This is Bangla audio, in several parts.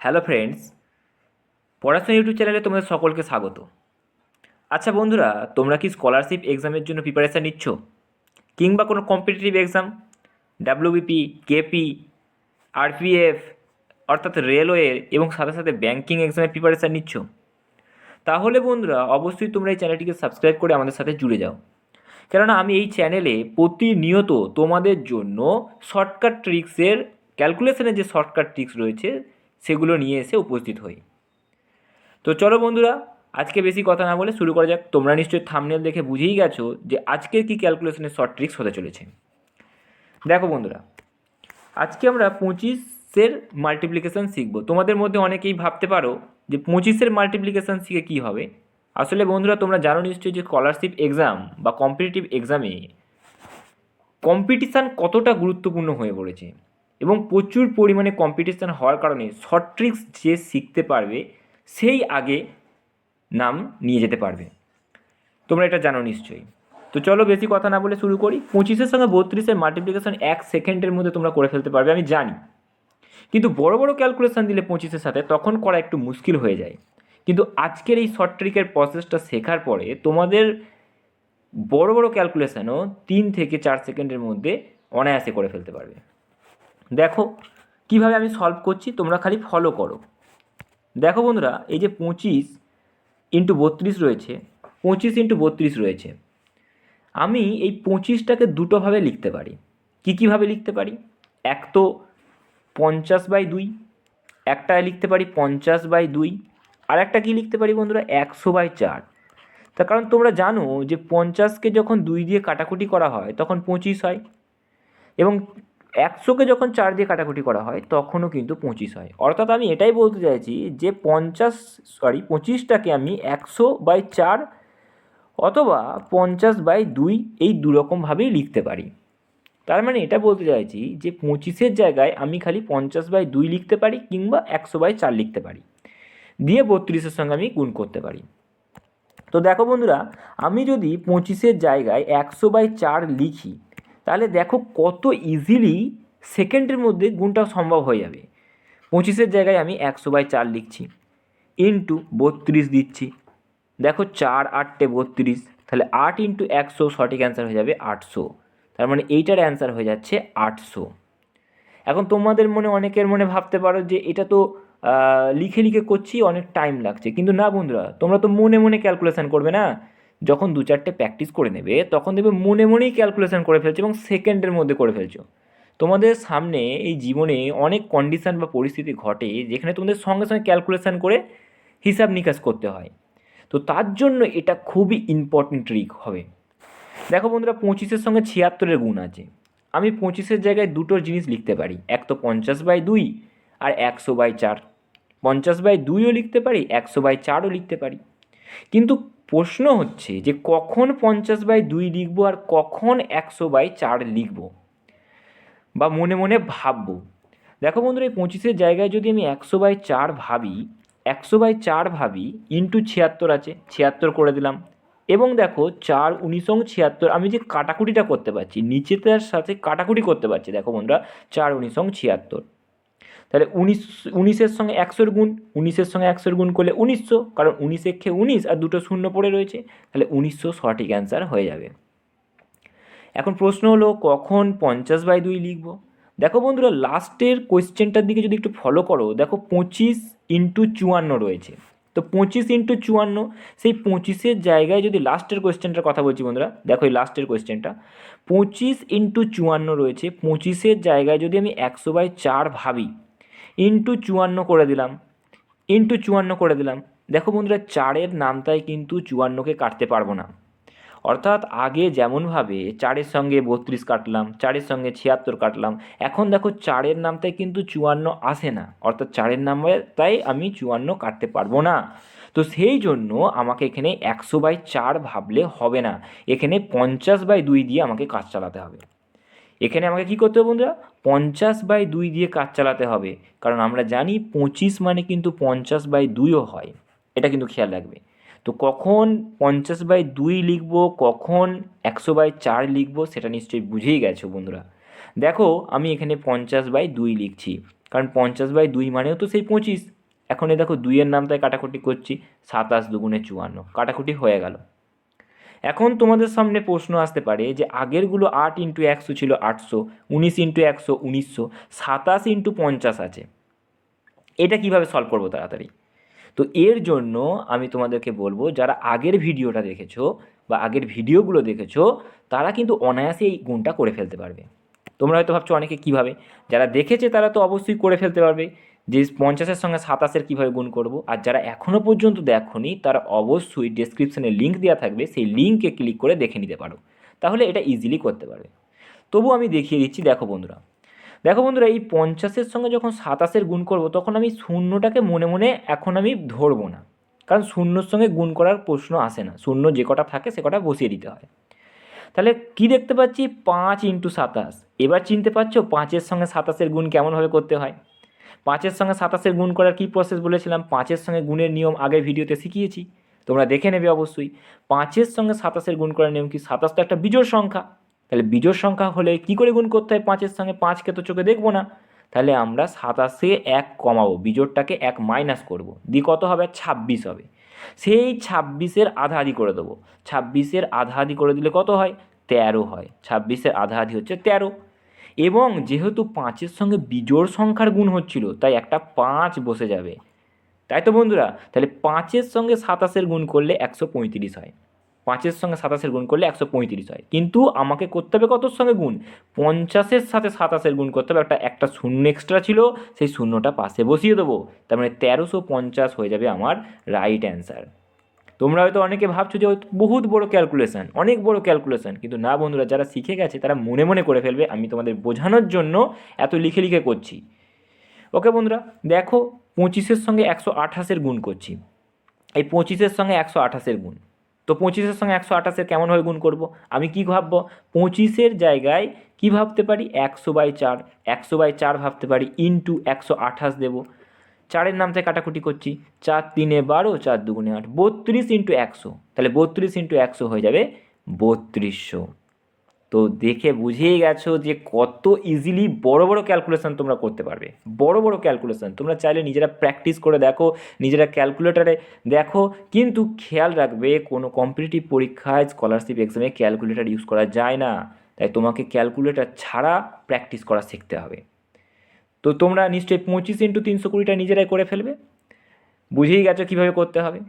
হ্যালো ফ্রেন্ডস, পড়াশোনা ইউটিউব চ্যানেলে তোমাদের সকলকে স্বাগত। আচ্ছা বন্ধুরা, তোমরা কি স্কলারশিপ এক্সামের জন্য প্রিপারেশান নিচ্ছ? কিংবা কোনো competitive exam WBP KP RPF অর্থাৎ রেলওয়ে এবং সাথে সাথে ব্যাঙ্কিং এক্সামের প্রিপারেশান নিচ্ছ? তাহলে বন্ধুরা, অবশ্যই তোমরা এই চ্যানেলটিকে সাবস্ক্রাইব করে আমাদের সাথে জুড়ে যাও। কেননা আমি এই চ্যানেলে প্রতিনিয়ত তোমাদের জন্য শর্টকাট ট্রিক্সের ক্যালকুলেশনের যে শর্টকাট ট্রিক্স রয়েছে সেগুলো নিয়ে এসে উপস্থিত হই। তো চলো বন্ধুরা, আজকে বেশি কথা না বলে শুরু করা যাক। তোমরা নিশ্চয়ই থামনেল দেখে বুঝেই গেছো যে আজকের কি ক্যালকুলেশনের শর্ট ট্রিক্স হতে চলেছে। দেখো বন্ধুরা, আজকে আমরা পঁচিশের মাল্টিপ্লিকেশান শিখব। তোমাদের মধ্যে অনেকেই ভাবতে পারো যে পঁচিশের মাল্টিপ্লিকেশান শিখে কী হবে। আসলে বন্ধুরা, তোমরা জানো নিশ্চয়ই যে স্কলারশিপ এক্সাম বা কম্পিটিটিভ এক্সামে কম্পিটিশান কতটা গুরুত্বপূর্ণ হয়ে পড়েছে। এবং প্রচুর পরিমাণে কম্পিটিশান হওয়ার কারণে শর্ট ট্রিক্স যে শিখতে পারবে, সেই আগে নাম নিয়ে যেতে পারবে। তোমরা এটা জানো নিশ্চয়ই। তো চলো বেশি কথা না বলে শুরু করি। পঁচিশের সঙ্গে বত্রিশের মাল্টিপ্লিকেশন এক সেকেন্ডের মধ্যে তোমরা করে ফেলতে পারবে, আমি জানি। কিন্তু বড় বড় ক্যালকুলেশন দিলে পঁচিশের সাথে তখন করা একটু মুশকিল হয়ে যায়। কিন্তু আজকের এই শর্ট ট্রিকের প্রসেসটা শেখার পরে তোমাদের বড় বড় ক্যালকুলেশনও তিন থেকে চার সেকেন্ডের মধ্যে অনায়াসে করে ফেলতে পারবে। দেখো কীভাবে আমি সলভ করছি, তোমরা খালি ফলো করো। দেখো বন্ধুরা, এই যে পঁচিশ ইন্টু বত্রিশ রয়েছে, পঁচিশ ইন্টু বত্রিশ রয়েছে। আমি এই পঁচিশটাকে দুটোভাবে লিখতে পারি। কী কীভাবে লিখতে পারি? এক তো পঞ্চাশ বাই দুই, একটায় লিখতে পারি পঞ্চাশ বাই দুই আর একটা কী লিখতে পারি বন্ধুরা? একশো বাই চার। তার কারণ তোমরা জানো যে পঞ্চাশকে যখন দুই দিয়ে কাটাকুটি করা হয়, তখন পঁচিশ হয়। এবং একশোকে যখন চার দিয়ে কাটাকুটি করা হয়, তখনও কিন্তু পঁচিশ হয়। অর্থাৎ আমি এটাই বলতে চাইছি যে পঞ্চাশ সরি পঁচিশটাকে আমি একশো বাই চার অথবা পঞ্চাশ বাই দুই এই দুরকমভাবেই লিখতে পারি। তার মানে এটা বলতে চাইছি যে পঁচিশের জায়গায় আমি খালি পঞ্চাশ বাই দুই লিখতে পারি কিংবা একশো বাই চার লিখতে পারি। দিয়ে বত্রিশের সঙ্গে আমি গুণ করতে পারি। তো দেখো বন্ধুরা, আমি যদি পঁচিশের জায়গায় একশো বাই চার লিখি তাহলে দেখো কত ইজিলি সেকেন্ডের মধ্যে গুণটা সম্ভব হয়ে যাবে। পঁচিশের জায়গায় আমি একশো বাই চার লিখছি। ইন্টু বত্রিশ দিচ্ছি। দেখো চার আটটে বত্রিশ, তাহলে আট ইন্টু একশো সঠিক অ্যান্সার হয়ে যাবে আটশো। তার মানে এইটার অ্যান্সার হয়ে যাচ্ছে আটশো। এখন তোমাদের মনে, অনেকের মনে ভাবতে পারো যে এটা তো লিখে লিখে করছি, অনেক টাইম লাগছে। কিন্তু না বন্ধুরা, তোমরা তো মনে মনে ক্যালকুলেশান করবে না? যখন দু চারটে প্র্যাকটিস করে নেবে, তখন দেখবে মনে মনেই ক্যালকুলেশন করে ফেলছো এবং সেকেন্ডের মধ্যে করে ফেলছো। তোমাদের সামনে এই জীবনে অনেক কন্ডিশন বা পরিস্থিতি ঘটে যেখানে তোমাদের সঙ্গে সঙ্গে ক্যালকুলেশন করে হিসাব নিকাশ করতে হয়। তো তার জন্য এটা খুবই ইম্পর্টেন্ট ট্রিক হবে। দেখো বন্ধুরা, পঁচিশের সঙ্গে ছিয়াত্তরের গুণ আছে। আমি পঁচিশের জায়গায় দুটো জিনিস লিখতে পারি। এক তো পঞ্চাশ বাই দুই আর একশো বাই চার। পঞ্চাশ বাই দুইও লিখতে পারি, একশো বাই চারও লিখতে পারি। কিন্তু প্রশ্ন হচ্ছে যে কখন পঞ্চাশ বাই দুই লিখব আর কখন একশো বাই চার লিখব? বা মনে মনে ভাববো। দেখো বন্ধুরা, এই পঁচিশের জায়গায় যদি আমি একশো বাই চার ভাবি, একশো বাই চার ভাবি ইন্টু ছিয়াত্তর আছে, ছিয়াত্তর করে দিলাম। এবং দেখো চার উনিশং ছিয়াত্তর, আমি যে কাটাকুটিটা করতে পারছি, নিচেটার সাথে কাটাকুটি করতে পারছি, দেখো বন্ধুরা, চার উনিশং ছিয়াত্তর। তাহলে উনিশ, উনিশের সঙ্গে একশোর গুণ, উনিশের সঙ্গে একশোর গুণ করলে উনিশশো, কারণ উনিশ একে উনিশ আর দুটো শূন্য পড়ে রয়েছে, তাহলে উনিশশো সঠিক অ্যান্সার হয়ে যাবে। এখন প্রশ্ন হলো, কখন পঞ্চাশ বাই দুই লিখব? দেখো বন্ধুরা লাস্টের কোয়েশ্চেনটার দিকে যদি একটু ফলো করো, দেখো পঁচিশ ইন্টু চুয়ান্ন রয়েছে। তো পঁচিশ ইন্টু চুয়ান্ন, সেই পঁচিশের জায়গায় যদি লাস্টের কোয়েশ্চেনটার কথা বলছি বন্ধুরা, দেখো এই লাস্টের কোয়েশ্চেনটা পঁচিশ ইন্টু চুয়ান্ন রয়েছে, পঁচিশের জায়গায় যদি আমি একশো বাই চার ভাবি ইন্টু চুয়ান্ন করে দিলাম। ইন্টু চুয়ান্ন করে দিলাম। দেখো বন্ধুরা, চারের নামটায় কিন্তু চুয়ান্নকে কাটতে পারব না। অর্থাৎ আগে যেমনভাবে চারের সঙ্গে বত্রিশ কাটলাম, চারের সঙ্গে ছিয়াত্তর কাটলাম, এখন দেখো চারের নামটায় কিন্তু চুয়ান্ন আসে না। অর্থাৎ চারের তাই আমি চুয়ান্ন কাটতে পারব না। তো সেই জন্য আমাকে এখানে একশো বাই চার ভাবলে হবে না। এখানে পঞ্চাশ বাই দুই দিয়ে আমাকে কাজ চালাতে হবে। এখানে আমাকে কী করতে হবে বন্ধুরা? পঞ্চাশ বাই দুই দিয়ে কাজ চালাতে হবে। কারণ আমরা জানি পঁচিশ মানে কিন্তু পঞ্চাশ বাই দুইও হয়। এটা কিন্তু খেয়াল রাখবে। তো কখন পঞ্চাশ বাই দুই লিখব, কখন একশো বাই চার লিখব, সেটা নিশ্চয়ই বুঝেই গেছো বন্ধুরা। দেখো, আমি এখানে পঞ্চাশ বাই দুই লিখছি। কারণ পঞ্চাশ বাই দুই মানেও তো সেই পঁচিশ। এখন এই দেখো দুইয়ের নামটায় কাটাকুটি করছি, সাতাশ দুগুণে চুয়ান্ন। কাটাকুটি হয়ে গেল। এখন তোমাদের সামনে প্রশ্ন আসতে পারে যে আগেরগুলো আট ইন্টু একশো ছিল আটশো, উনিশ ইন্টু একশো, উনিশশো, সাতাশ ইন্টু পঞ্চাশ আছে। এটা কীভাবে সলভ করব তাড়াতাড়ি? তো এর জন্য আমি তোমাদেরকে বলব, যারা আগের ভিডিওটা দেখেছ বা আগের ভিডিওগুলো দেখেছ, তারা কিন্তু অনায়াসে এই গুণটা করে ফেলতে পারবে। তোমরা হয়তো ভাবছ অনেকে কীভাবে? যারা দেখেছে তারা তো অবশ্যই করে ফেলতে পারবে যে পঞ্চাশের সঙ্গে সাতাশের কীভাবে গুণ করব। আর যারা এখনও পর্যন্ত দেখোনি, তারা অবশ্যই ডেসক্রিপশনে লিঙ্ক দেওয়া থাকবে, সেই লিঙ্কে ক্লিক করে দেখে নিতে পারো। তাহলে এটা ইজিলি করতে পারবে। তবু আমি দেখিয়ে দিচ্ছি, দেখো বন্ধুরা। দেখো বন্ধুরা, এই পঞ্চাশের সঙ্গে যখন সাতাশের গুণ করব, তখন আমি শূন্যটাকে মনে মনে এখন আমি ধরবো না। কারণ শূন্যর সঙ্গে গুণ করার প্রশ্ন আসে না। শূন্য যে কটা থাকে, সে কটা বসিয়ে দিতে হয়। তাহলে কি দেখতে পাচ্ছি? পাঁচ ইন্টু সাতাশ। এবার চিনতে পারছ? পাঁচের সঙ্গে সাতাশের গুণ কেমনভাবে করতে হয়? পাঁচের সঙ্গে সাতাশের গুণ করার কী প্রসেস বলেছিলাম? পাঁচের সঙ্গে গুণের নিয়ম আগের ভিডিওতে শিখিয়েছি। তোমরা দেখে নেবে অবশ্যই। পাঁচের সঙ্গে সাতাশের গুণ করার নিয়ম কি? সাতাশ তো একটা বিজোড় সংখ্যা। তাহলে বিজোড় সংখ্যা হলে কি করে গুণ করতে হয় পাঁচের সঙ্গে? পাঁচকে তো চোখে দেখব না। তাহলে আমরা সাতাশে এক কমাবো। বিজোড়টাকে এক মাইনাস করব। দিয়ে কত হবে? ছাব্বিশ হবে। সেই ছাব্বিশের আধা আধি করে দেবো। ছাব্বিশের আধা আধি করে দিলে কত হয়? তেরো হয়। ছাব্বিশের আধা আধি হচ্ছে তেরো। এবং যেহেতু পাঁচের সঙ্গে বিজোড় সংখ্যার গুণ হচ্ছিল, তাই একটা পাঁচ বসে যাবে। তাই তো বন্ধুরা, তাহলে পাঁচের সঙ্গে সাতাশের গুণ করলে একশো পঁয়ত্রিশ হয়। পাঁচের সঙ্গে সাতাশের গুণ করলে একশো পঁয়ত্রিশ হয়। কিন্তু আমাকে করতে হবে কতর সঙ্গে গুণ? পঞ্চাশের সাথে সাতাশের গুণ করতে হবে। একটা একটা শূন্য এক্সট্রা ছিল, সেই শূন্যটা পাশে বসিয়ে দেবো। তার মানে তেরোশো পঞ্চাশ হয়ে যাবে আমার রাইট অ্যান্সার তোমরা হয়তো অনেকে ভাবছ যে বহুত বড় ক্যালকুলেশন অনেক বড় ক্যালকুলেশন কিন্তু না বন্ধুরা, যারা শিখে গেছে, তারা মনে মনে করে ফেলবে, আমি তোমাদের বোঝানোর জন্য এত লিখে লিখে করছি। ওকে বন্ধুরা, দেখো, পঁচিশের সঙ্গে একশো আঠাশের গুণ করছি। এই পঁচিশের সঙ্গে একশো আঠাশের গুণ। তো পঁচিশের সঙ্গে একশো আঠাশের কেমনভাবে গুণ করব? আমি কি ভাববো? পঁচিশের জায়গায় কি ভাবতে পারি? একশো বাই চার। একশো বাই চার ভাবতে পারি ইন্টু একশো আঠাশ দেবো। চারের নাম থেকে কাটাকুটি করছি। চার তিনে বারো, চার দুগুণে আট। বত্রিশ ইন্টু একশো। তাহলে বত্রিশ ইন্টু একশো হয়ে যাবে বত্রিশশো। তো দেখে বুঝেই গেছো যে কত ইজিলি বড় বড় ক্যালকুলেশন তোমরা করতে পারবে। বড় বড় ক্যালকুলেশন তোমরা চাইলে নিজেরা প্র্যাকটিস করে দেখো, নিজেরা ক্যালকুলেটারে দেখো, কিন্তু খেয়াল রাখবে কোনো কম্পিটিটিভ পরীক্ষায় স্কলারশিপ এক্সামে ক্যালকুলেটার ইউজ করা যায় না। তাই তোমাকে ক্যালকুলেটার ছাড়া প্র্যাকটিস করা শিখতে হবে। তো তোমরা নিশ্চয়ই পঁচিশ ইন্টু তিনশো কুড়িটা নিজেরাই করে ফেলবে। বুঝেই গেছো কীভাবে করতে হবে।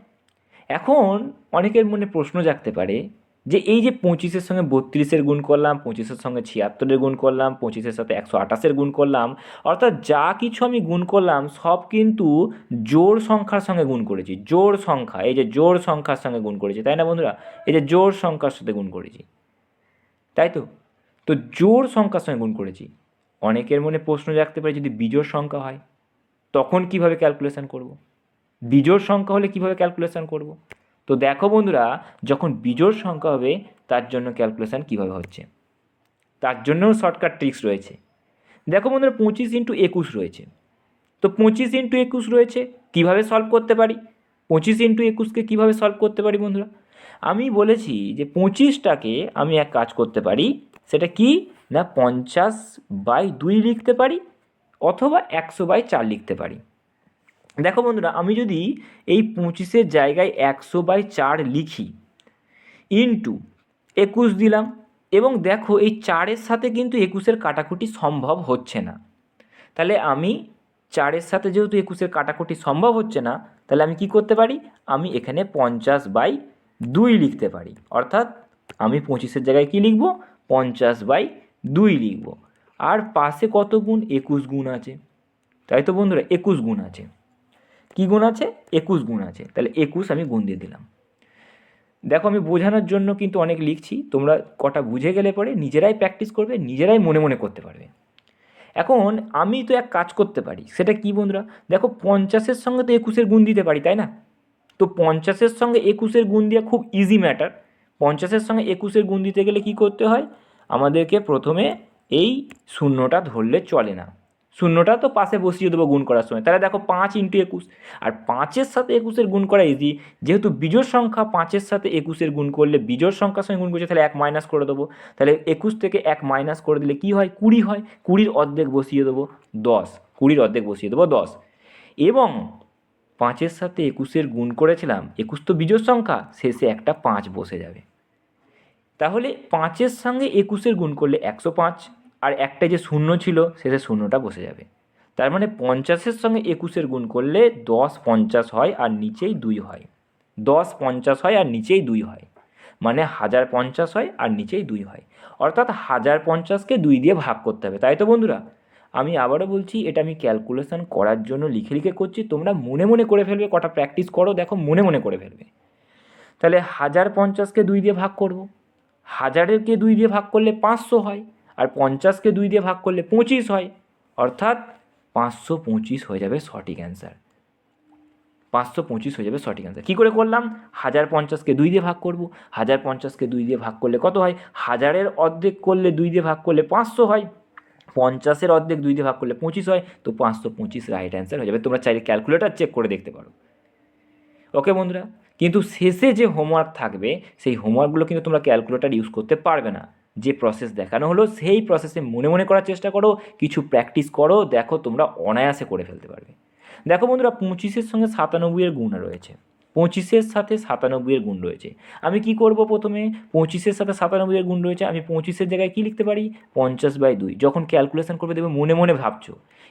এখন অনেকের মনে প্রশ্ন জাগতে পারে যে এই যে পঁচিশের সঙ্গে বত্রিশের গুণ করলাম, পঁচিশের সঙ্গে ছিয়াত্তরের গুণ করলাম, পঁচিশের সাথে একশো আঠাশের গুণ করলাম, অর্থাৎ যা কিছু আমি গুণ করলাম, সব কিন্তু জোর সংখ্যার সঙ্গে গুণ করেছি। জোর সংখ্যা, এই যে জোর সংখ্যার সঙ্গে গুণ করেছি, তাই না বন্ধুরা? এই যে জোর সংখ্যার সাথে গুণ করেছি। তাই তো? তো জোর সংখ্যার সঙ্গে গুণ করেছি। অনেকের মনে প্রশ্ন জাগতে পারে, যদি বিজোড় সংখ্যা হয়, তখন কীভাবে ক্যালকুলেশন করব। বিজোড় সংখ্যা হলে কীভাবে ক্যালকুলেশন করব। তো দেখো বন্ধুরা, যখন বিজোড় সংখ্যা হবে, তার জন্য ক্যালকুলেশান কীভাবে হচ্ছে? তার জন্যও শর্টকাট ট্রিক্স রয়েছে। দেখো বন্ধুরা, পঁচিশ ইন্টু একুশ রয়েছে। তো পঁচিশ ইন্টু একুশ রয়েছে, কীভাবে সলভ করতে পারি? পঁচিশ ইন্টু একুশকে কীভাবে সলভ করতে পারি বন্ধুরা? আমি বলেছি যে পঁচিশটাকে আমি এক কাজ করতে পারি, সেটা কি? না পঞ্চাশ বাই দুই লিখতে পারি, অথবা একশো বাই চার লিখতে পারি। দেখো বন্ধুরা, আমি যদি এই পঁচিশের জায়গায় একশো বাই চার লিখি ইন্টু একুশ দিলাম, এবং দেখো এই চারের সাথে কিন্তু একুশের কাটাকুটি সম্ভব হচ্ছে না। তাহলে আমি চারের সাথে যেহেতু একুশের কাটাকুটি সম্ভব হচ্ছে না, তাহলে আমি কি করতে পারি? আমি এখানে পঞ্চাশ বাই দুই লিখতে পারি। অর্থাৎ আমি পঁচিশের জায়গায় কি লিখব? পঞ্চাশ বাই দুই লিখব। আর পাশে কত গুণ? একুশ গুণ আছে। তাই তো বন্ধুরা, একুশ গুণ আছে। কী গুণ আছে? একুশ গুণ আছে। তাহলে একুশ আমি গুণ দিয়ে দিলাম। দেখো আমি বোঝানোর জন্য কিন্তু অনেক লিখছি। তোমরা কটা বুঝে গেলে পরে নিজেরাই প্র্যাকটিস করবে, নিজেরাই মনে মনে করতে পারবে। এখন আমি তো এক কাজ করতে পারি। সেটা কি বন্ধুরা? দেখো পঞ্চাশের সঙ্গে তো একুশের গুণ দিতে পারি, তাই না? তো পঞ্চাশের সঙ্গে একুশের গুণ দেওয়া খুব ইজি ম্যাটার পঞ্চাশের সঙ্গে একুশের গুণ দিতে গেলে কি করতে হয়? আমাদেরকে প্রথমে এই শূন্যটা ধরলে চলে না। শূন্যটা তো পাশে বসিয়ে দেবো গুণ করার সময়। তাহলে দেখো পাঁচ ইন্টু একুশ। আর পাঁচের সাথে একুশের গুণ করা ইজি যেহেতু বিজোড় সংখ্যা পাঁচের সাথে একুশের গুণ করলে বিজোড় সংখ্যার সঙ্গে গুণ করছে, তাহলে এক মাইনাস করে দেবো। তাহলে একুশ থেকে এক মাইনাস করে দিলে কি হয়? কুড়ি হয়। কুড়ির অর্ধেক বসিয়ে দেবো দশ। কুড়ির অর্ধেক বসিয়ে দেবো দশ। এবং পাঁচের সাথে একুশের গুণ করেছিলাম, একুশ তো বিজোড় সংখ্যা, শেষে একটা পাঁচ বসে যাবে। তাহলে পাঁচের সঙ্গে একুশের গুণ করলে একশো পাঁচ। আর একটা যে শূন্য ছিল শেষে শূন্যটা বসে যাবে। তার মানে পঞ্চাশের সঙ্গে একুশের গুণ করলে দশ পঞ্চাশ হয় আর নিচেই দুই হয়। দশ পঞ্চাশ হয় আর নিচেই দুই হয়। মানে হাজার পঞ্চাশ হয় আর নিচেই দুই হয়। অর্থাৎ হাজার পঞ্চাশকে দুই দিয়ে ভাগ করতে হবে। তাই তো বন্ধুরা? আমি আবারও বলছি, এটা আমি ক্যালকুলেশন করার জন্য লিখে লিখে করছি। তোমরা মনে মনে করে ফেলবে, কটা প্র্যাকটিস করো, দেখো মনে মনে করে ফেলবে। তাহলে হাজার পঞ্চাশকে দুই দিয়ে ভাগ করব। হাজারেরকে দুই দিয়ে ভাগ করলে পাঁচশো হয়। আর পঞ্চাশকে দুই দিয়ে ভাগ করলে পঁচিশ হয়। অর্থাৎ পাঁচশো পঁচিশ হয়ে যাবে সঠিক অ্যান্সার পাঁচশো পঁচিশ হয়ে যাবে সঠিক অ্যান্সার কী করে করলাম? হাজার পঞ্চাশকে দুই দিয়ে ভাগ করব। হাজার পঞ্চাশকে দুই দিয়ে ভাগ করলে কত হয়? হাজারের অর্ধেক করলে দুই দিয়ে ভাগ করলে পাঁচশো হয়। পঞ্চাশের অর্ধেক দুই দিয়ে ভাগ করলে পঁচিশ হয়। তো পাঁচশো পঁচিশ রাইট অ্যান্সার হয়ে যাবে। তোমরা চাইলে ক্যালকুলেটার চেক করে দেখতে পারো। ওকে বন্ধুরা, কিন্তু শেষে যে হোমওয়ার্ক থাকবে, সেই হোমওয়ার্কগুলো কিন্তু তোমরা ক্যালকুলেটার ইউজ করতে পারবে না। যে প্রসেস দেখানো হলো, সেই প্রসেসে মনে মনে করার চেষ্টা করো, কিছু প্র্যাকটিস করো, দেখো তোমরা অনায়াসে করে ফেলতে পারবে। দেখো বন্ধুরা, পঁচিশের সঙ্গে সাতানব্বইয়ের গুণ রয়েছে। পঁচিশের সাথে সাতানব্বইয়ের গুণ রয়েছে। আমি কি করব প্রথমে? পঁচিশের সাথে সাতানব্বইয়ের গুণ রয়েছে, আমি পঁচিশের জায়গায় কী লিখতে পারি? পঞ্চাশ বাই দুই। যখন ক্যালকুলেশন করবে দেখবে মনে মনে ভাবছ।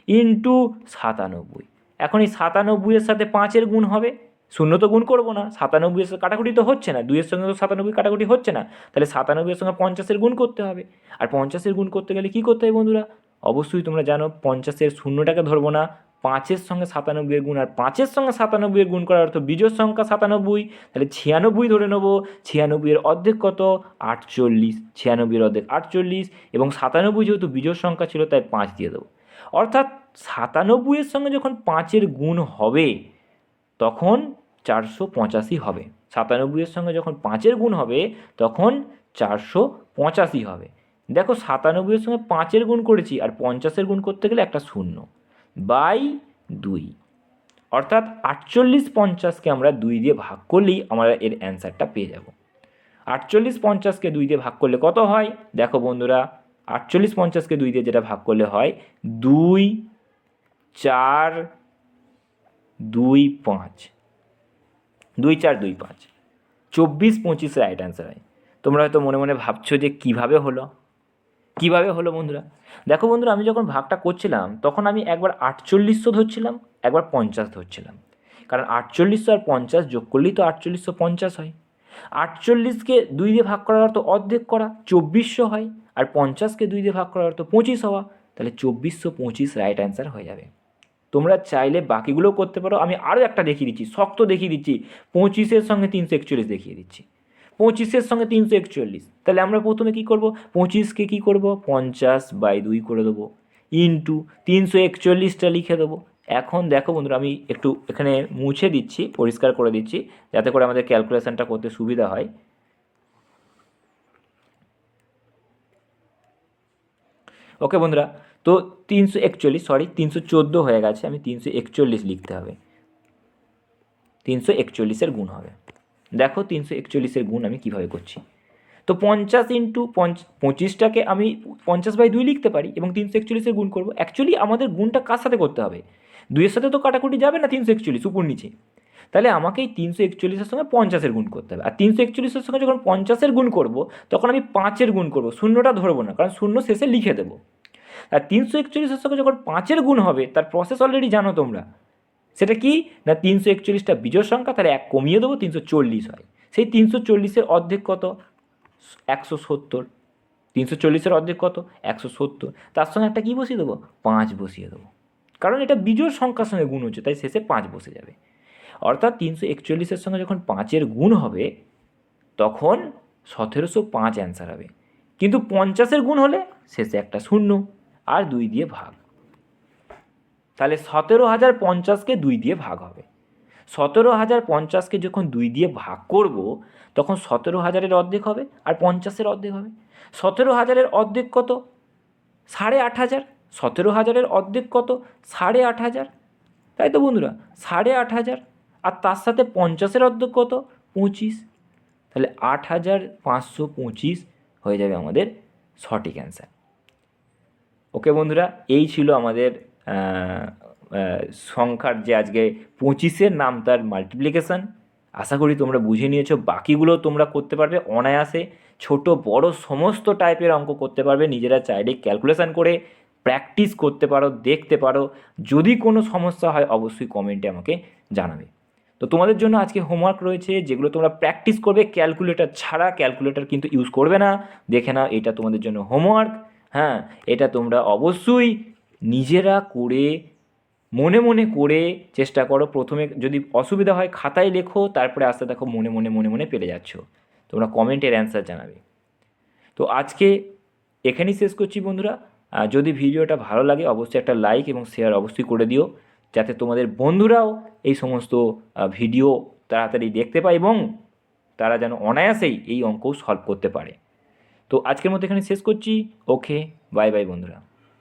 ইন্টু সাতানব্বই। এখন এই সাতানব্বইয়ের সাথে পাঁচের গুণ হবে। শূন্য তো গুণ করব না সাতানব্বইয়ের সঙ্গে কাটাকুটি তো হচ্ছে না, দুইয়ের সঙ্গে তো সাতানব্বই কাটাকুটি হচ্ছে না, তাহলে সাতানব্বইয়ের সঙ্গে পঞ্চাশের গুণ করতে হবে। আর পঞ্চাশের গুণ করতে গেলে কী করতে হবে বন্ধুরা? অবশ্যই তোমরা জানো, পঞ্চাশের শূন্যটাকে ধরবো না, পাঁচের সঙ্গে সাতানব্বইয়ের গুণ, আর পাঁচের সঙ্গে সাতানব্বইয়ের গুণ করার অর্থ বিজোড় সংখ্যা সাতানব্বই, তাহলে ছিয়ানব্বই ধরে নেব ছিয়ানব্বইয়ের অর্ধেক কত? আটচল্লিশ ছিয়ানব্বইয়ের অর্ধেক আটচল্লিশ, এবং সাতানব্বই যেহেতু বিজোড় সংখ্যা ছিল, তাই পাঁচ দিয়ে দেবো। অর্থাৎ সাতানব্বইয়ের সঙ্গে যখন পাঁচের গুণ হবে তখন চারশো পঁচাশি হবে। সাতানব্বইয়ের সঙ্গে যখন পাঁচের গুণ হবে, তখন চারশো পঁচাশি হবে। দেখো সাতানব্বইয়ের সঙ্গে পাঁচের গুণ করেছি আর পঞ্চাশের গুণ করতে গেলে একটা শূন্য বাই দুই। অর্থাৎ আটচল্লিশ পঞ্চাশকে আমরা দুই দিয়ে ভাগ করলেই আমরা এর অ্যান্সারটা পেয়ে যাব। আটচল্লিশ পঞ্চাশকে দুই দিয়ে ভাগ করলে কত হয়? দেখো বন্ধুরা, আটচল্লিশ পঞ্চাশকে দুই দিয়ে যেটা ভাগ করলে হয় দুই, চার দুই পাঁচ। দুই চার দুই পাঁচ। চব্বিশ পঁচিশ রাইট অ্যান্সার হয়। তোমরা হয়তো মনে মনে ভাবছ যে কীভাবে হলো? কীভাবে হলো বন্ধুরা? দেখো বন্ধুরা, আমি যখন ভাগটা করছিলাম, তখন আমি একবার আটচল্লিশশো ধরছিলাম, একবার পঞ্চাশ ধরছিলাম। কারণ আটচল্লিশশো আর পঞ্চাশ যোগ করলেই তো আটচল্লিশশো পঞ্চাশ হয়। আটচল্লিশকে দুই দিয়ে ভাগ করার অর্থ অর্ধেক করা, চব্বিশশো হয়, আর পঞ্চাশকে দুই দিয়ে ভাগ করার অর্থ পঁচিশ হওয়া। তাহলে চব্বিশশো পঁচিশ রাইট অ্যান্সার হয়ে যাবে। তোমরা চাইলে বাকিগুলোও করতে পারো। আমি আরও একটা দেখিয়ে দিচ্ছি, শক্ত দেখিয়ে দিচ্ছি। পঁচিশের সঙ্গে তিনশো একচল্লিশ দেখিয়ে দিচ্ছি। পঁচিশের সঙ্গে তিনশো একচল্লিশ। তাহলে আমরা প্রথমে কী করব? পঁচিশকে কী করব? পঞ্চাশ বাই দুই করে দেবো। ইন্টু তিনশো একচল্লিশটা লিখে দেবো। এখন দেখো বন্ধুরা, আমি একটু এখানে মুছে দিচ্ছি, পরিষ্কার করে দিচ্ছি, যাতে করে আমাদের ক্যালকুলেশনটা করতে সুবিধা হয়। ওকে বন্ধুরা তো তিনশো একচল্লিশ সরি তিনশো চোদ্দ হয়ে গেছে, আমি তিনশো একচল্লিশ লিখতে হবে। তিনশো একচল্লিশের গুণ হবে। দেখো তিনশো একচল্লিশের গুণ আমি কীভাবে করছি। তো পঞ্চাশ ইন্টু পঞ্চ পঁচিশটাকে আমি পঞ্চাশ বাই দুই লিখতে পারি এবং তিনশো একচল্লিশের গুণ করব। অ্যাকচুয়ালি আমাদের গুণটা কার সাথে করতে হবে? দুইয়ের সাথে তো কাটাকুটি যাবে না তিনশো একচল্লিশ উপর নিচে। তাহলে আমাকে এই তিনশো একচল্লিশের সঙ্গে পঞ্চাশের গুণ করতে হবে। আর তিনশো একচল্লিশের সঙ্গে যখন পঞ্চাশের গুণ করব, তখন আমি পাঁচের গুণ করব। শূন্যটা ধরবো না, কারণ শূন্য শেষে লিখে দেবো। আর তিনশো একচল্লিশের সঙ্গে যখন পাঁচের গুণ হবে, তার প্রসেস অলরেডি জানো তোমরা। সেটা কি? না তিনশো একচল্লিশটা বিজোড় সংখ্যা, তাহলে এক কমিয়ে দেবো, তিনশো চল্লিশ হয়। সেই তিনশো চল্লিশের অর্ধেক কত? একশো সত্তর। তিনশো চল্লিশের অর্ধেক কত? একশো সত্তর। তার সঙ্গে একটা কী বসিয়ে দেবো? পাঁচ বসিয়ে দেবো। কারণ এটা বিজোড় সংখ্যার সঙ্গে গুণ হচ্ছে, তাই শেষে পাঁচ বসে যাবে। অর্থাৎ তিনশো একচল্লিশের সঙ্গে যখন পাঁচের গুণ হবে, তখন সতেরোশো পাঁচ অ্যান্সার হবে। কিন্তু পঞ্চাশের গুণ হলে শেষে একটা শূন্য। আর দুই দিয়ে ভাগ। তাহলে সতেরো হাজার পঞ্চাশকে দুই দিয়ে ভাগ হবে। সতেরো হাজার পঞ্চাশকে যখন দুই দিয়ে ভাগ করব, তখন সতেরো হাজারের অর্ধেক হবে আর পঞ্চাশের অর্ধেক হবে। সতেরো হাজারের অর্ধেক কত? সাড়ে আট হাজার। সতেরো হাজারের অর্ধেক কত? সাড়ে আট হাজার। তাই তো বন্ধুরা, সাড়ে আট হাজার। আর তার সাথে পঞ্চাশের অর্ধেক কত? পঁচিশ। তাহলে আট হাজার পাঁচশো পঁচিশ হয়ে যাবে আমাদের সঠিক অ্যান্সার ওকে বন্ধুরা, এই ছিল আমাদের সংখ্যার যে আজকে পঁচিশের নাম তার মাল্টিপ্লিকেশান আশা করি তোমরা বুঝে নিয়েছো, বাকিগুলো তোমরা করতে পারবে অনায়াসে। ছোট, বড়, সমস্ত টাইপের অঙ্ক করতে পারবে, নিজেরা চাইলে ক্যালকুলেশন করে প্র্যাকটিস করতে পারো, দেখতে পারো। যদি কোনো সমস্যা হয়, অবশ্যই কমেন্টে আমাকে জানাবে। তো তোমাদের জন্য আজকে হোমওয়ার্ক রয়েছে, যেগুলো তোমরা প্র্যাকটিস করবে ক্যালকুলেটর ছাড়া ক্যালকুলেটর কিন্তু ইউজ করবে না। দেখে নাও, এটা তোমাদের জন্য হোমওয়ার্ক হ্যাঁ এটা তোমরা অবশ্যই নিজেরা করে, মনে মনে করে চেষ্টা করো। প্রথমে যদি অসুবিধা হয় খাতায় লেখো, তারপরে আস্তে দেখো মনে মনে মনে মনে পেরে যাচ্ছ। তোমরা কমেন্টের অ্যান্সার জানাবে। তো আজকে এখানেই শেষ করছি বন্ধুরা। যদি ভিডিওটা ভালো লাগে, অবশ্যই একটা লাইক এবং শেয়ার অবশ্যই করে দিও, যাতে তোমাদের বন্ধুরাও এই সমস্ত ভিডিও তাড়াতাড়ি দেখতে পায় এবং তারা যেন অনায়াসেই এই অঙ্ক সলভ করতে পারে। তো আজকের মতো এখানে শেষ করছি। ওকে বাই বাই বন্ধুরা।